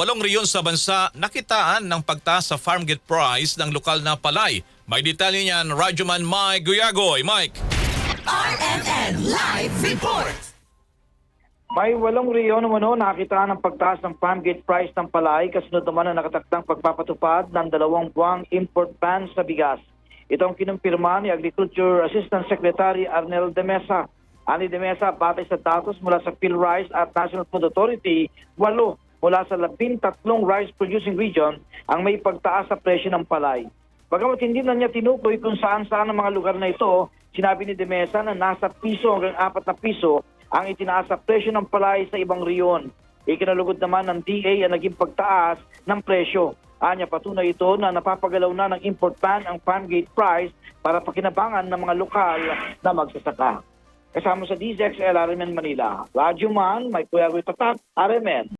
walong riyon sa bansa nakitaan ng pagtaas sa farm gate price ng lokal na palay. May detalye niyan, Radyoman Mike Guyagoy. Mike! RMN Live Report! May walong riyon umano nakita ng pagtaas ng farm gate price ng palay kasunod naman ang nakatakdang pagpapatupad ng dalawang buwang import ban sa bigas. Ito ang kinumpirma ni Agriculture Assistant Secretary Arnel de Mesa. Ani de Mesa, batay sa datos mula sa PhilRice at National Food Authority, walo mula sa labintatlong rice producing region ang may pagtaas sa presyo ng palay. Bagamat hindi na niya tinukoy kung saan-saan ang mga lugar na ito, sinabi ni De Mesa na nasa piso hanggang apat na piso ang itinaas sa presyo ng palay sa ibang riyon. Ikinalugod naman ng DA ang naging pagtaas ng presyo. Anya patunay ito na napapagalaw na ng import ban ang farm gate price para pakinabangan ng mga lokal na magsasaka. Kasama sa DZXL RMN Manila, Radyo Man, may Kuya Tatak, RMN.